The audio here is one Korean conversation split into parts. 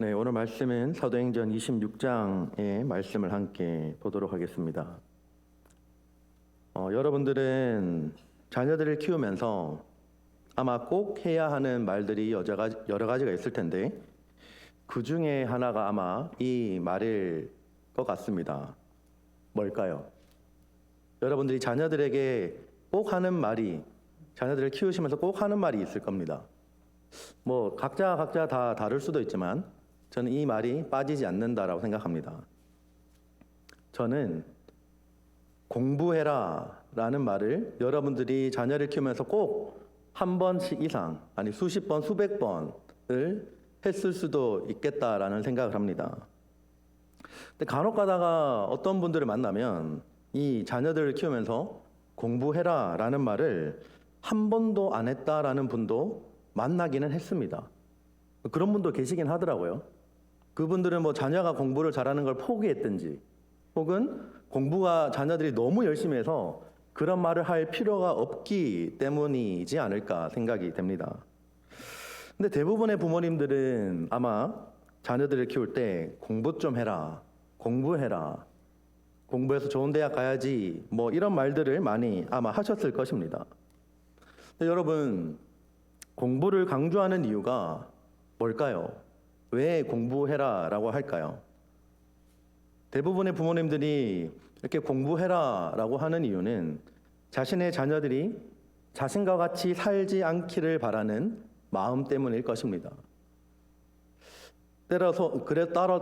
네, 오늘 말씀은 사도행전 26장의 말씀을 함께 보도록 하겠습니다. 어, 여러분들은 자녀들을 키우면서 아마 꼭 해야 하는 말들이 여러, 가지, 여러 가지가 있을 텐데 그 중에 하나가 아마 이 말일 것 같습니다. 뭘까요? 여러분들이 자녀들에게 꼭 하는 말이 자녀들을 키우시면서 꼭 하는 말이 있을 겁니다. 뭐 각자 각자 다 다를 수도 있지만 저는 이 말이 빠지지 않는다라고 생각합니다. 저는 공부해라 라는 말을 여러분들이 자녀를 키우면서 꼭 한 번씩 이상 아니 수십 번 수백 번을 했을 수도 있겠다라는 생각을 합니다. 근데 간혹 가다가 어떤 분들을 만나면 이 자녀들을 키우면서 공부해라 라는 말을 한 번도 안 했다라는 분도 만나기는 했습니다. 그런 분도 계시긴 하더라고요. 그분들은 뭐 자녀가 공부를 잘하는 걸 포기했든지 혹은 공부가 자녀들이 너무 열심히 해서 그런 말을 할 필요가 없기 때문이지 않을까 생각이 됩니다. 근데 대부분의 부모님들은 아마 자녀들을 키울 때 공부 좀 해라, 공부해라, 공부해서 좋은 대학 가야지, 뭐 이런 말들을 많이 아마 하셨을 것입니다. 여러분, 공부를 강조하는 이유가 뭘까요? 왜 공부해라 라고 할까요? 대부분의 부모님들이 이렇게 공부해라 라고 하는 이유는 자신의 자녀들이 자신과 같이 살지 않기를 바라는 마음 때문일 것입니다. 때려서 그래 따라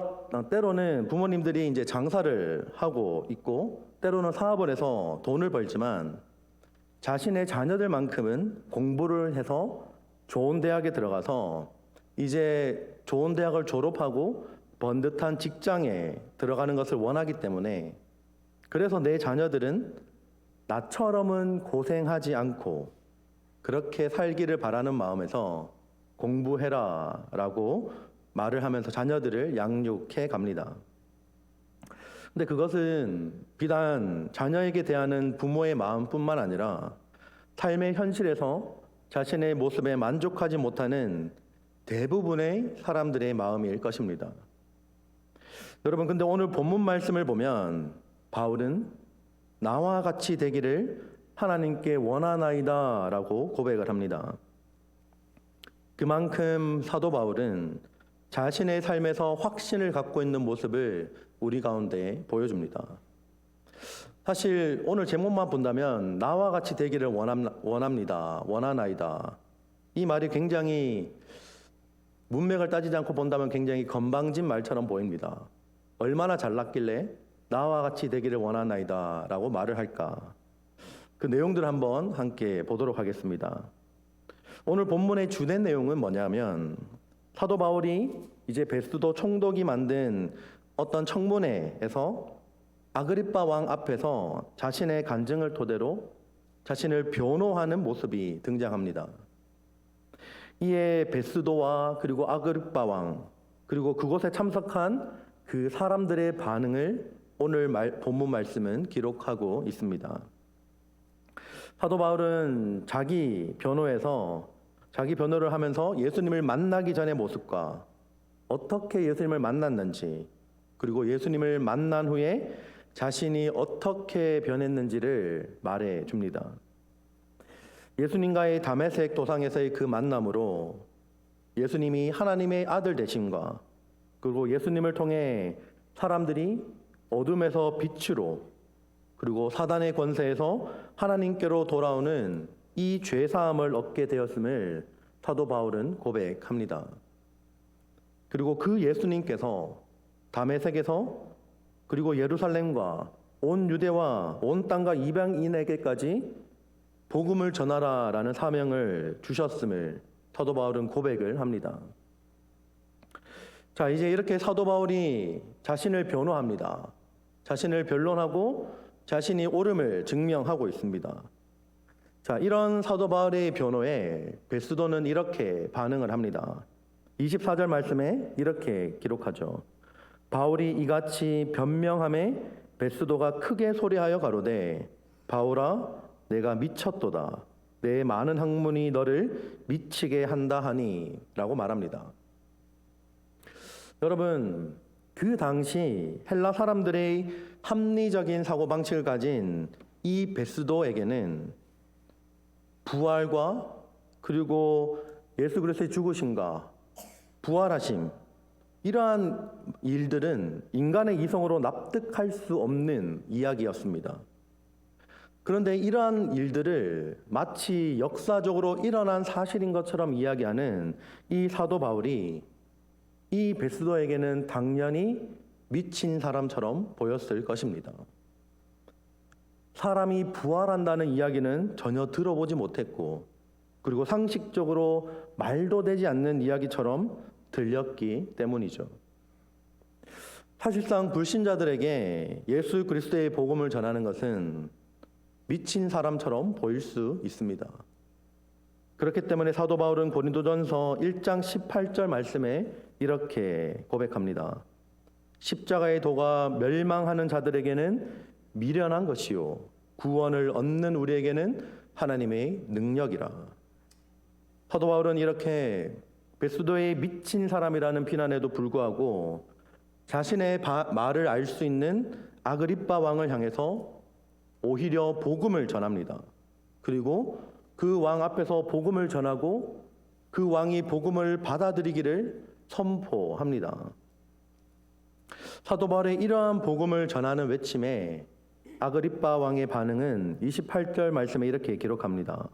때로는 부모님들이 이제 장사를 하고 있고 때로는 사업을 해서 돈을 벌지만 자신의 자녀들만큼은 공부를 해서 좋은 대학에 들어가서 이제 좋은 대학을 졸업하고 번듯한 직장에 들어가는 것을 원하기 때문에 그래서 내 자녀들은 나처럼은 고생하지 않고 그렇게 살기를 바라는 마음에서 공부해라 라고 말을 하면서 자녀들을 양육해 갑니다. 근데 그것은 비단 자녀에게 대하는 부모의 마음뿐만 아니라 삶의 현실에서 자신의 모습에 만족하지 못하는 대부분의 사람들의 마음일 것입니다. 여러분, 근데 오늘 본문 말씀을 보면 바울은 나와 같이 되기를 하나님께 원하나이다 라고 고백을 합니다. 그만큼 사도 바울은 자신의 삶에서 확신을 갖고 있는 모습을 우리 가운데 보여줍니다. 사실 오늘 제목만 본다면 나와 같이 되기를 원합니다. 원하나이다. 이 말이 굉장히 문맥을 따지지 않고 본다면 굉장히 건방진 말처럼 보입니다. 얼마나 잘났길래 나와 같이 되기를 원하나이다 라고 말을 할까? 그 내용들 한번 함께 보도록 하겠습니다. 오늘 본문의 주된 내용은 뭐냐면 사도 바울이 이제 베스도 총독이 만든 어떤 청문회에서 아그리빠 왕 앞에서 자신의 간증을 토대로 자신을 변호하는 모습이 등장합니다. 이에 베스도와 그리고 아그리빠 왕 그리고 그곳에 참석한 그 사람들의 반응을 오늘 말, 본문 말씀은 기록하고 있습니다. 사도 바울은 자기 변호에서 자기 변호를 하면서 예수님을 만나기 전의 모습과 어떻게 예수님을 만났는지 그리고 예수님을 만난 후에 자신이 어떻게 변했는지를 말해 줍니다. 예수님과의 담에색 도상에서의 그 만남으로 예수님이 하나님의 아들 되심과 그리고 예수님을 통해 사람들이 어둠에서 빛으로 그리고 사단의 권세에서 하나님께로 돌아오는 이 죄사함을 얻게 되었음을 사도 바울은 고백합니다. 그리고 그 예수님께서 담에색에서 그리고 예루살렘과 온 유대와 온 땅과 이방인에게까지 복음을 전하라라는 사명을 주셨음을 사도 바울은 고백을 합니다. 자, 이제 이렇게 사도 바울이 자신을 변호합니다. 자신을 변론하고 자신이 옳음을 증명하고 있습니다. 자, 이런 사도 바울의 변호에 베스도는 이렇게 반응을 합니다. 24절 말씀에 이렇게 기록하죠. 바울이 이같이 변명함에 베스도가 크게 소리하여 가로되 바울아 내가 미쳤도다 내 많은 학문이 너를 미치게 한다 하니 라고 말합니다. 여러분, 그 당시 헬라 사람들의 합리적인 사고 방식을 가진 이 베스도에게는 부활과 그리고 예수 그리스도의 죽으심과 부활하심 이러한 일들은 인간의 이성으로 납득할 수 없는 이야기였습니다. 그런데 이러한 일들을 마치 역사적으로 일어난 사실인 것처럼 이야기하는 이 사도 바울이 이 베스도에게는 당연히 미친 사람처럼 보였을 것입니다. 사람이 부활한다는 이야기는 전혀 들어보지 못했고, 그리고 상식적으로 말도 되지 않는 이야기처럼 들렸기 때문이죠. 사실상 불신자들에게 예수 그리스도의 복음을 전하는 것은 미친 사람처럼 보일 수 있습니다. 그렇기 때문에 사도 바울은 고린도전서 1장 18절 말씀에 이렇게 고백합니다. 십자가의 도가 멸망하는 자들에게는 미련한 것이요 구원을 얻는 우리에게는 하나님의 능력이라. 사도 바울은 이렇게 베스도의 미친 사람이라는 비난에도 불구하고 자신의 바, 말을 알 수 있는 아그리빠 왕을 향해서 오히려 복음을 전합니다. 그리고 그 왕 앞에서 복음을 전하고 그 왕이 복음을 받아들이기를 선포합니다. 사도 바울의 이러한 복음을 전하는 외침에 아그리빠 왕의 반응은 28절 말씀에 이렇게 기록합니다.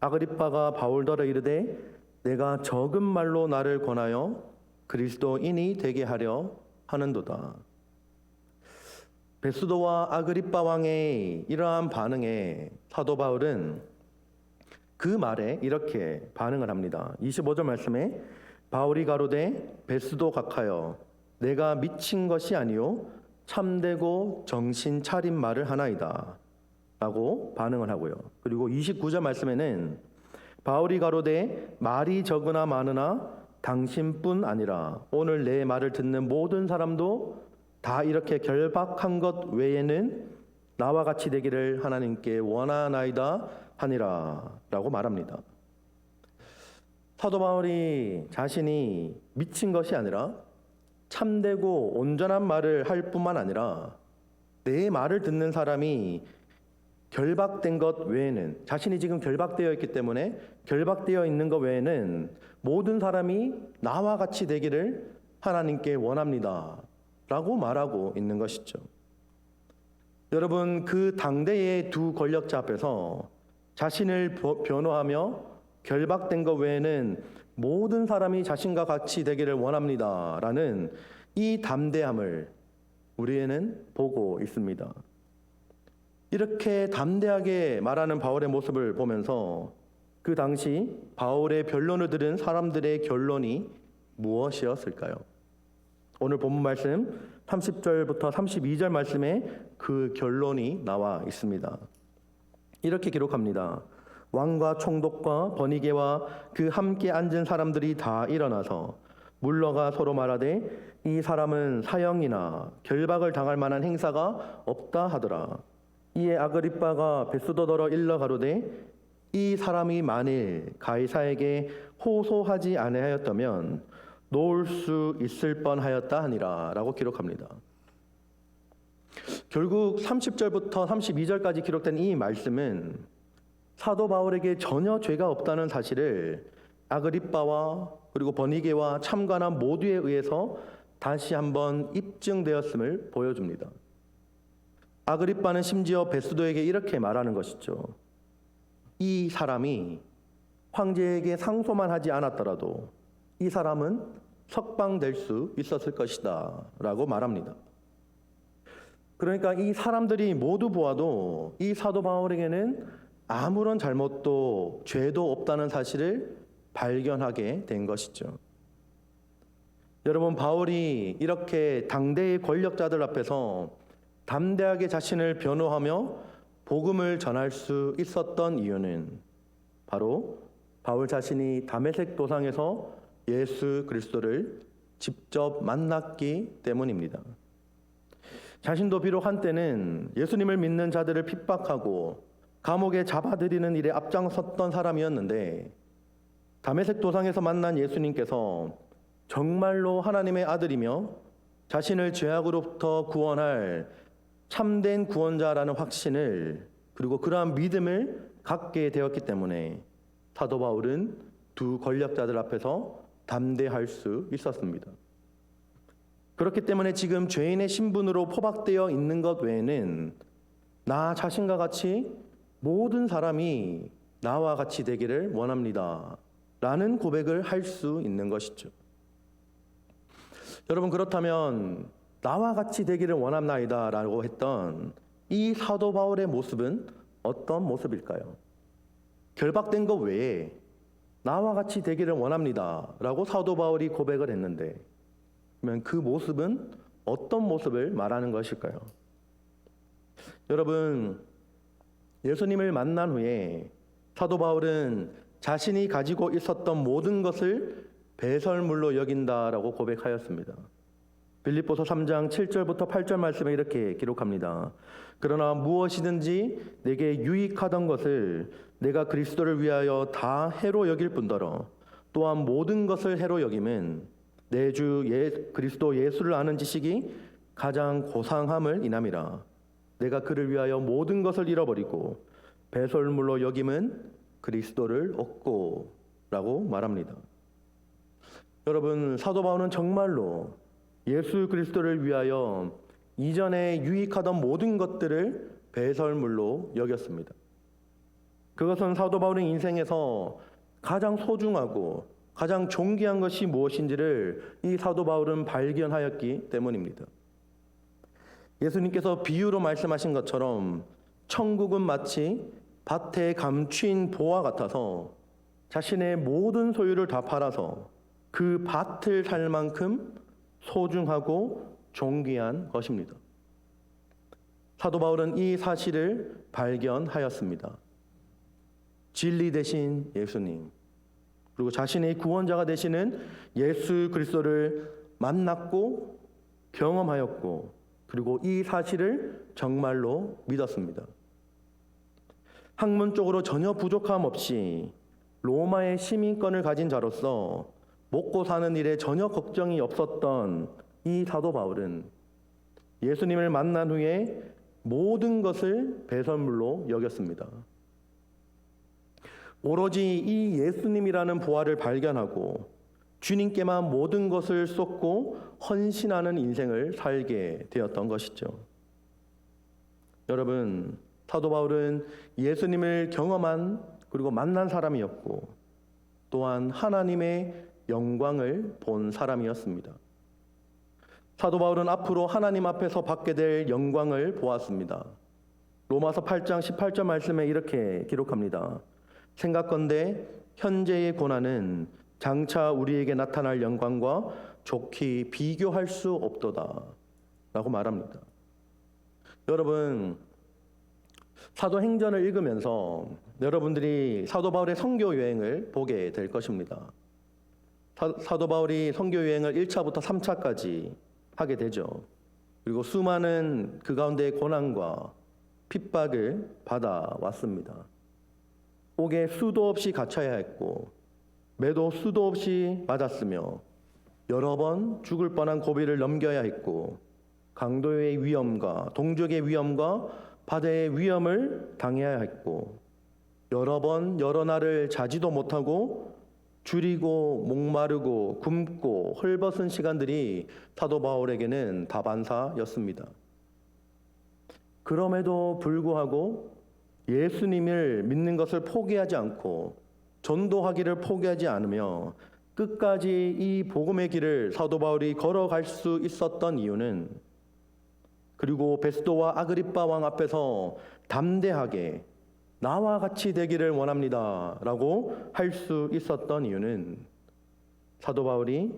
아그리빠가 바울더러 이르되 내가 적은 말로 나를 권하여 그리스도인이 되게 하려 하는도다. 베스도와 아그리빠 왕의 이러한 반응에 사도 바울은 그 말에 이렇게 반응을 합니다. 25절 말씀에 바울이 가로되 베스도 각하여 내가 미친 것이 아니요 참되고 정신 차린 말을 하나이다. 라고 반응을 하고요. 그리고 29절 말씀에는 바울이 가로되 말이 적으나 많으나 당신뿐 아니라 오늘 내 말을 듣는 모든 사람도 다 이렇게 결박한 것 외에는 나와 같이 되기를 하나님께 원하나이다 하니라라고 말합니다. 사도 바울이 자신이 미친 것이 아니라 참되고 온전한 말을 할 뿐만 아니라 내 말을 듣는 사람이 결박된 것 외에는 자신이 지금 결박되어 있기 때문에 결박되어 있는 것 외에는 모든 사람이 나와 같이 되기를 하나님께 원합니다. 라고 말하고 있는 것이죠. 여러분, 그 당대의 두 권력자 앞에서 자신을 변호하며 결박된 것 외에는 모든 사람이 자신과 같이 되기를 원합니다. 라는 이 담대함을 우리에는 보고 있습니다. 이렇게 담대하게 말하는 바울의 모습을 보면서 그 당시 바울의 변론을 들은 사람들의 결론이 무엇이었을까요? 오늘 본문 말씀 30절부터 32절 말씀에 그 결론이 나와 있습니다. 이렇게 기록합니다. 왕과 총독과 번이게와 그 함께 앉은 사람들이 다 일어나서 물러가 서로 말하되 이 사람은 사형이나 결박을 당할 만한 행사가 없다 하더라. 이에 아그리빠가 베스도더러 일러 가로되 이 사람이 만일 가이사에게 호소하지 아니하였다면 놓을 수 있을 뻔하였다 하니라라고 기록합니다. 결국 30절부터 32절까지 기록된 이 말씀은 사도 바울에게 전혀 죄가 없다는 사실을 아그리빠와 그리고 버니게와 참관한 모두에 의해서 다시 한번 입증되었음을 보여줍니다. 아그리빠는 심지어 베스도에게 이렇게 말하는 것이죠. 이 사람이 황제에게 상소만 하지 않았더라도 이 사람은 석방될 수 있었을 것이다. 라고 말합니다. 그러니까 이 사람들이 모두 보아도 이 사도 바울에게는 아무런 잘못도 죄도 없다는 사실을 발견하게 된 것이죠. 여러분, 바울이 이렇게 당대의 권력자들 앞에서 담대하게 자신을 변호하며 복음을 전할 수 있었던 이유는 바로 바울 자신이 담에색 도상에서 예수 그리스도를 직접 만났기 때문입니다. 자신도 비록 한때는 예수님을 믿는 자들을 핍박하고 감옥에 잡아들이는 일에 앞장섰던 사람이었는데 담에색 도상에서 만난 예수님께서 정말로 하나님의 아들이며 자신을 죄악으로부터 구원할 참된 구원자라는 확신을 그리고 그러한 믿음을 갖게 되었기 때문에 사도 바울은 두 권력자들 앞에서 담대할 수 있었습니다. 그렇기 때문에 지금 죄인의 신분으로 포박되어 있는 것 외에는 나 자신과 같이 모든 사람이 나와 같이 되기를 원합니다. 라는 고백을 할 수 있는 것이죠. 여러분, 그렇다면 나와 같이 되기를 원합나이다. 라고 했던 이 사도 바울의 모습은 어떤 모습일까요? 결박된 것 외에 나와 같이 되기를 원합니다. 라고 사도 바울이 고백을 했는데, 그러면 그 모습은 어떤 모습을 말하는 것일까요? 여러분, 예수님을 만난 후에 사도 바울은 자신이 가지고 있었던 모든 것을 배설물로 여긴다라고 고백하였습니다. 빌립보서 3장 7절부터 8절 말씀에 이렇게 기록합니다. 그러나 무엇이든지 내게 유익하던 것을 내가 그리스도를 위하여 다 해로 여길 뿐더러 또한 모든 것을 해로 여김은 내 주 예, 그리스도 예수를 아는 지식이 가장 고상함을 인함이라. 내가 그를 위하여 모든 것을 잃어버리고 배설물로 여김은 그리스도를 얻고라고 말합니다. 여러분 사도 바울은 정말로 예수 그리스도를 위하여 이전에 유익하던 모든 것들을 배설물로 여겼습니다. 그것은 사도 바울의 인생에서 가장 소중하고 가장 존귀한 것이 무엇인지를 이 사도 바울은 발견하였기 때문입니다. 예수님께서 비유로 말씀하신 것처럼 천국은 마치 밭에 감추인 보와 같아서 자신의 모든 소유를 다 팔아서 그 밭을 살 만큼 소중하고 존귀한 것입니다. 사도 바울은 이 사실을 발견하였습니다. 진리 대신 예수님, 그리고 자신의 구원자가 되시는 예수 그리스도를 만났고 경험하였고, 그리고 이 사실을 정말로 믿었습니다. 학문적으로 전혀 부족함 없이 로마의 시민권을 가진 자로서 먹고 사는 일에 전혀 걱정이 없었던 이 사도 바울은 예수님을 만난 후에 모든 것을 배설물로 여겼습니다. 오로지 이 예수님이라는 부활을 발견하고 주님께만 모든 것을 쏟고 헌신하는 인생을 살게 되었던 것이죠. 여러분, 사도 바울은 예수님을 경험한 그리고 만난 사람이었고 또한 하나님의 영광을 본 사람이었습니다. 사도 바울은 앞으로 하나님 앞에서 받게 될 영광을 보았습니다. 로마서 8장 18절 말씀에 이렇게 기록합니다. 생각건대 현재의 고난은 장차 우리에게 나타날 영광과 좋게 비교할 수 없도다. 라고 말합니다. 여러분, 사도행전을 읽으면서 여러분들이 사도 바울의 선교 여행을 보게 될 것입니다. 사, 도 바울이 선교 여행을 1차부터 3차까지 하게 되죠. 그리고 수많은 그 가운데 고난과 핍박을 받아 왔습니다. 옥에 수도 없이 갇혀야 했고 매도 수도 없이 맞았으며 여러 번 죽을 뻔한 고비를 넘겨야 했고 강도의 위험과 동족의 위험과 바다의 위험을 당해야 했고 여러 번 여러 날을 자지도 못하고 줄이고 목마르고 굶고 헐벗은 시간들이 사도 바울에게는 다반사였습니다. 그럼에도 불구하고 예수님을 믿는 것을 포기하지 않고 전도하기를 포기하지 않으며 끝까지 이 복음의 길을 사도 바울이 걸어갈 수 있었던 이유는 그리고 베스도와 아그리빠 왕 앞에서 담대하게 나와 같이 되기를 원합니다. 라고 할 수 있었던 이유는 사도 바울이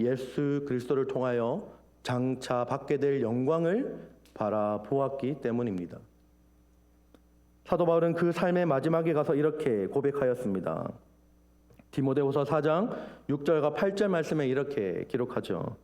예수 그리스도를 통하여 장차 받게 될 영광을 바라보았기 때문입니다. 사도 바울은 그 삶의 마지막에 가서 이렇게 고백하였습니다. 디모데후서 4장 6절과 8절 말씀에 이렇게 기록하죠.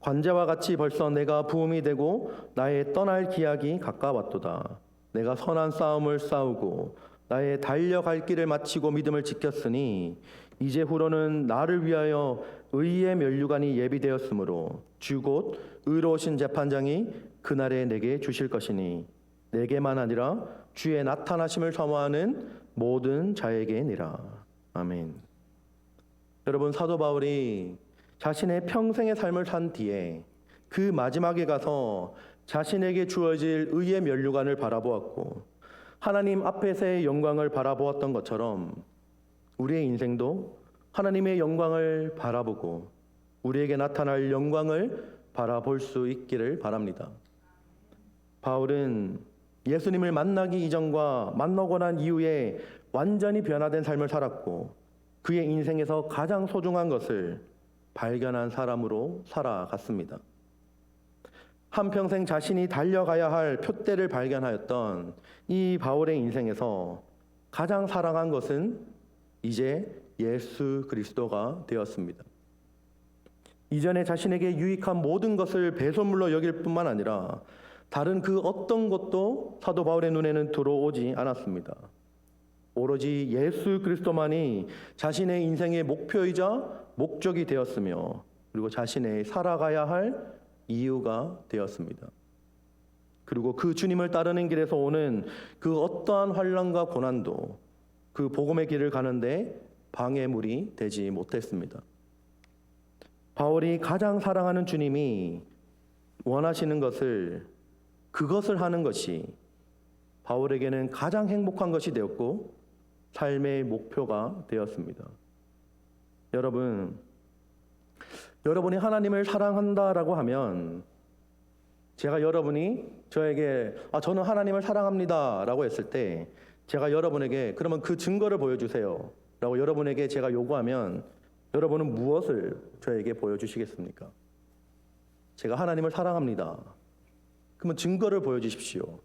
관제와 같이 벌써 내가 부음이 되고 나의 떠날 기약이 가까웠도다. 내가 선한 싸움을 싸우고 나의 달려갈 길을 마치고 믿음을 지켰으니 이제 후로는 나를 위하여 의의 면류관이 예비되었으므로 주 곧 의로우신 재판장이 그날에 내게 주실 것이니 내게만 아니라 주의 나타나심을 사모하는 모든 자에게니라. 아멘. 여러분 사도 바울이 자신의 평생의 삶을 산 뒤에 그 마지막에 가서 자신에게 주어질 의의 면류관을 바라보았고 하나님 앞에서의 영광을 바라보았던 것처럼 우리의 인생도 하나님의 영광을 바라보고 우리에게 나타날 영광을 바라볼 수 있기를 바랍니다. 바울은 예수님을 만나기 이전과 만나고 난 이후에 완전히 변화된 삶을 살았고 그의 인생에서 가장 소중한 것을 발견한 사람으로 살아갔습니다. 한평생 자신이 달려가야 할 표대를 발견하였던 이 바울의 인생에서 가장 사랑한 것은 이제 예수 그리스도가 되었습니다. 이전에 자신에게 유익한 모든 것을 배설물로 여길 뿐만 아니라 다른 그 어떤 것도 사도 바울의 눈에는 들어오지 않았습니다. 오로지 예수 그리스도만이 자신의 인생의 목표이자 목적이 되었으며 그리고 자신의 살아가야 할 이유가 되었습니다. 그리고 그 주님을 따르는 길에서 오는 그 어떠한 환란과 고난도 그 복음의 길을 가는데 방해물이 되지 못했습니다. 바울이 가장 사랑하는 주님이 원하시는 것을 그것을 하는 것이 바울에게는 가장 행복한 것이 되었고 삶의 목표가 되었습니다. 여러분, 여러분이 하나님을 사랑한다라고 하면 제가 여러분이 저에게 아 저는 하나님을 사랑합니다라고 했을 때 제가 여러분에게 그러면 그 증거를 보여주세요라고 여러분에게 제가 요구하면 여러분은 무엇을 저에게 보여주시겠습니까? 제가 하나님을 사랑합니다. 그러면 증거를 보여주십시오.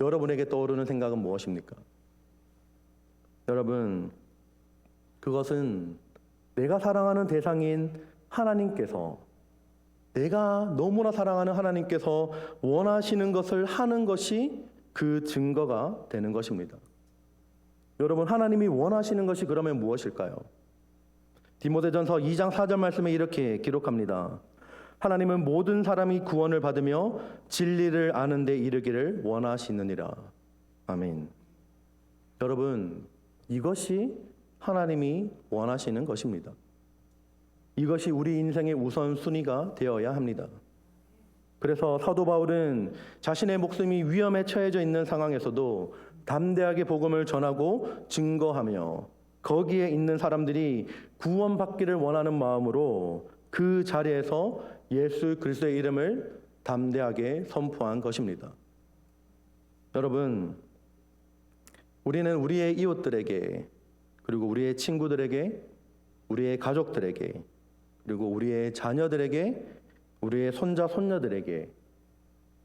여러분에게 떠오르는 생각은 무엇입니까? 여러분, 그것은 내가 사랑하는 대상인 하나님께서 내가 너무나 사랑하는 하나님께서 원하시는 것을 하는 것이 그 증거가 되는 것입니다. 여러분, 하나님이 원하시는 것이 그러면 무엇일까요? 디모데전서 2장 4절 말씀에 이렇게 기록합니다. 하나님은 모든 사람이 구원을 받으며 진리를 아는 데 이르기를 원하시느니라. 아멘. 여러분, 이것이 하나님이 원하시는 것입니다. 이것이 우리 인생의 우선순위가 되어야 합니다. 그래서 사도 바울은 자신의 목숨이 위험에 처해져 있는 상황에서도 담대하게 복음을 전하고 증거하며 거기에 있는 사람들이 구원받기를 원하는 마음으로 그 자리에서 예수 그리스도의 이름을 담대하게 선포한 것입니다. 여러분, 우리는 우리의 이웃들에게 그리고 우리의 친구들에게 우리의 가족들에게 그리고 우리의 자녀들에게 우리의 손자 손녀들에게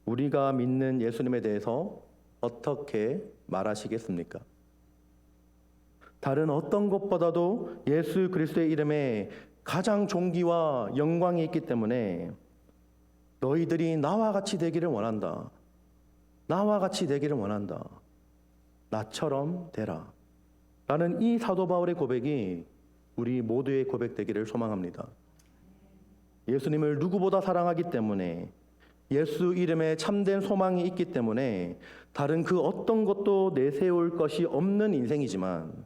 우리가 믿는 예수님에 대해서 어떻게 말하시겠습니까? 다른 어떤 것보다도 예수 그리스도의 이름에 가장 존귀와 영광이 있기 때문에 너희들이 나와 같이 되기를 원한다. 나와 같이 되기를 원한다. 나처럼 되라. 라는 이 사도 바울의 고백이 우리 모두의 고백되기를 소망합니다. 예수님을 누구보다 사랑하기 때문에 예수 이름에 참된 소망이 있기 때문에 다른 그 어떤 것도 내세울 것이 없는 인생이지만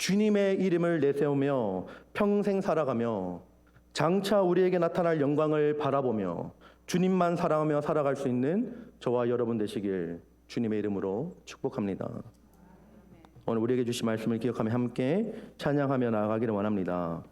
주님의 이름을 내세우며 평생 살아가며 장차 우리에게 나타날 영광을 바라보며 주님만 사랑하며 살아갈 수 있는 저와 여러분 되시길 주님의 이름으로 축복합니다. 오늘 우리에게 주신 말씀을 기억하며 함께 찬양하며 나아가기를 원합니다.